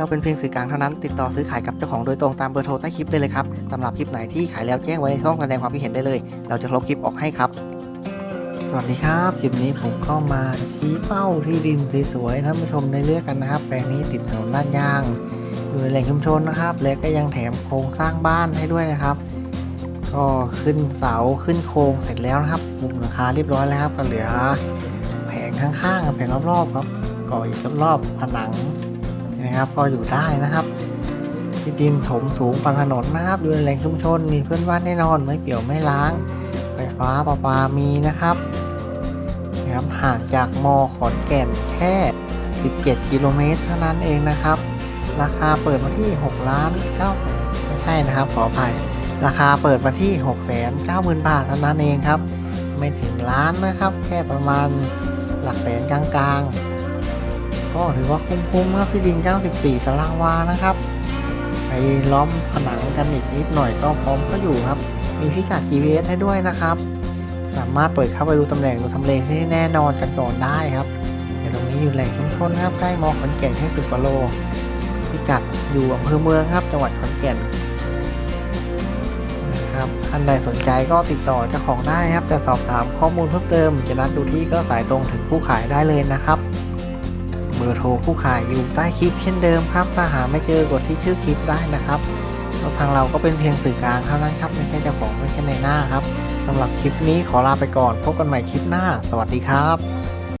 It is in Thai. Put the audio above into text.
เราเป็นเพียงสื่อกลางเท่านั้น ติดต่อซื้อขายกับเจ้าของโดยตรงตามเบอร์โทรใต้คลิปได้เลยครับสำหรับคลิปไหนที่ขายแล้วแจ้งไว้ในช่องแสดงความคิดเห็นได้เลย เราจะลบคลิปออกให้ครับ สวัสดีครับ คลิปนี้ผมก็มาชี้เป้าที่ดินสวยๆท่านผู้ชมได้เลือกกันนะครับ แปลงนี้ติดถนนด้านยาง อยู่ในแหล่งชุมชนนะครับ และก็ยังแถมโครงสร้างบ้านให้ด้วยนะครับ ก็ขึ้นเสาขึ้นโครงเสร็จแล้วนะครับมุงหลังคาเรียบร้อยแล้วครับก็เหลือ แผงข้างๆกับแผงรอบๆครับก่ออีกรอบๆผนัง นะครับก็อยู่ได้นะครับ ที่ดินถมสูงฝั่งถนนนะครับอยู่ในแหล่งชุมชนมีเพื่อนบ้านแน่นอนไม่เปี่ยวไม่ล้าง ไฟฟ้าประปามีนะครับนะครับห่างจากมอขอนแก่นแค่ 17 กิโลเมตรเท่านั้นเองนะครับ ราคาเปิดมาที่ 6 ล้าน9แสนไม่ใช่นะครับขออภัย ราคาเปิดมาที่ 6 แสน9 0 0 0 0บาทเท่านั้นเองครับ ไม่ถึงล้านนะครับ แค่ประมาณหลักแสนกลางๆ ก็ถือว่าคุ้มๆครับที่ดิน 94 ตารางวานะครับ ไปล้อมผนังกันอีกนิดหน่อยก็พร้อมก็อยู่ครับ มีพิกัด GPS ให้ด้วยนะครับ สามารถเปิดเข้าไปดูตำแหน่งดูทำเลที่แน่นอนกันก่อนได้ครับแต่ตรงนี้อยู่แหล่งชุมชนนครับใกล้มอขอนแก่นแค่สิบกว่าโลพิกัดอยู่อำเภอเมืองครับ จังหวัดขอนแก่นนะครับท่านใดสนใจก็ติดต่อเจ้าของได้ครับ แต่สอบถามข้อมูลเพิ่มเติม จะนัดดูที่ก็สายตรงถึงผู้ขายได้เลยนะครับ บอร์โทรผู้ขายอยู่ใต้คลิปเช่นเดิมครับ ถ้าหาไม่เจอกดที่ชื่อคลิปได้นะครับเราทางเราก็เป็นเพียงสื่อกลางเท่านั้นครับไม่ใช่เจ้าของไม่ใช่ในหน้าครับสำหรับคลิปนี้ขอลาไปก่อนพบกันใหม่คลิปหน้า สวัสดีครับ